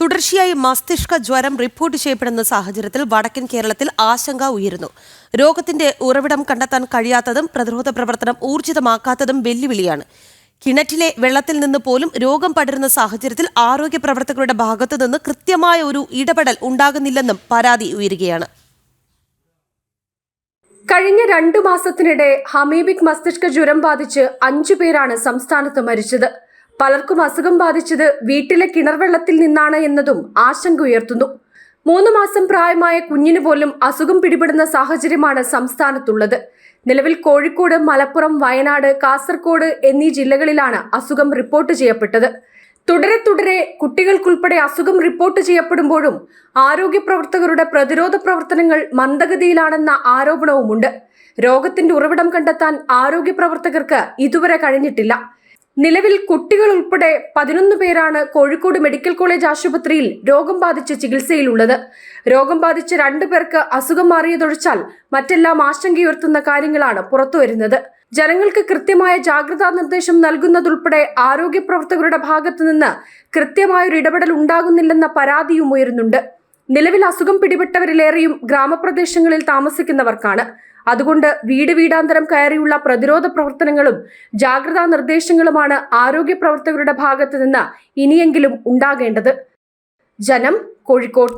തുടർച്ചയായി മസ്തിഷ്ക ജ്വരം റിപ്പോർട്ട് ചെയ്യപ്പെടുന്ന സാഹചര്യത്തിൽ വടക്കൻ കേരളത്തിൽ ആശങ്ക ഉയരുന്നു. രോഗത്തിന്റെ ഉറവിടം കണ്ടെത്താൻ കഴിയാത്തതും പ്രതിരോധ പ്രവർത്തനം ഊർജിതമാക്കാത്തതും വെല്ലുവിളിയാണ്. കിണറ്റിലെ വെള്ളത്തിൽ നിന്ന് പോലും രോഗം പടരുന്ന സാഹചര്യത്തിൽ ആരോഗ്യ പ്രവർത്തകരുടെ ഭാഗത്തു നിന്ന് കൃത്യമായ ഒരു ഇടപെടൽ ഉണ്ടാകുന്നില്ലെന്നും പരാതി ഉയരുകയാണ്. കഴിഞ്ഞ രണ്ടു മാസത്തിനിടെ ഹമീബിക് മസ്തിഷ്ക ജ്വരം ബാധിച്ച് അഞ്ചു പേരാണ് സംസ്ഥാനത്ത് മരിച്ചത്. പലർക്കും അസുഖം ബാധിച്ചത് വീട്ടിലെ കിണർവെള്ളത്തിൽ നിന്നാണ് എന്നതും ആശങ്ക ഉയർത്തുന്നു. മൂന്ന് മാസം പ്രായമായ കുഞ്ഞിന് പോലും അസുഖം പിടിപെടുന്ന സാഹചര്യമാണ് സംസ്ഥാനത്തുള്ളത്. നിലവിൽ കോഴിക്കോട് മലപ്പുറം വയനാട് കാസർഗോഡ് എന്നീ ജില്ലകളിലാണ് അസുഖം റിപ്പോർട്ട് ചെയ്യപ്പെട്ടത്. തുടരെ തുടരെ കുട്ടികൾക്കുൾപ്പെടെ അസുഖം റിപ്പോർട്ട് ചെയ്യപ്പെടുമ്പോഴും ആരോഗ്യ പ്രവർത്തകരുടെ പ്രതിരോധ പ്രവർത്തനങ്ങൾ മന്ദഗതിയിലാണെന്ന ആരോപണവുമുണ്ട്. രോഗത്തിന്റെ ഉറവിടം കണ്ടെത്താൻ ആരോഗ്യ പ്രവർത്തകർക്ക് ഇതുവരെ കഴിഞ്ഞിട്ടില്ല. നിലവിൽ കുട്ടികൾ ഉൾപ്പെടെ പതിനൊന്ന് പേരാണ് കോഴിക്കോട് മെഡിക്കൽ കോളേജ് ആശുപത്രിയിൽ രോഗം ബാധിച്ച് ചികിത്സയിലുള്ളത്. രോഗം ബാധിച്ച് രണ്ടു പേർക്ക് അസുഖം മാറിയതൊഴിച്ചാൽ മറ്റെല്ലാം ആശങ്കയുയർത്തുന്ന കാര്യങ്ങളാണ് പുറത്തുവരുന്നത് ജനങ്ങൾക്ക് കൃത്യമായ ജാഗ്രതാ നിർദ്ദേശം നൽകുന്നതുൾപ്പെടെ ആരോഗ്യ പ്രവർത്തകരുടെ ഭാഗത്തു നിന്ന് കൃത്യമായൊരു ഇടപെടൽ ഉണ്ടാകുന്നില്ലെന്ന പരാതിയും ഉയരുന്നുണ്ട്. നിലവിൽ അസുഖം പിടിപെട്ടവരിലേറെയും ഗ്രാമപ്രദേശങ്ങളിൽ താമസിക്കുന്നവർക്കാണ്. അതുകൊണ്ട് വീട് വീടാന്തരം കയറിയുള്ള പ്രതിരോധ പ്രവർത്തനങ്ങളും ജാഗ്രതാ നിർദ്ദേശങ്ങളുമാണ് ആരോഗ്യ പ്രവർത്തകരുടെ ഭാഗത്തു നിന്ന് ഇനിയെങ്കിലും ഉണ്ടാകേണ്ടത്. ജനം കോഴിക്കോട്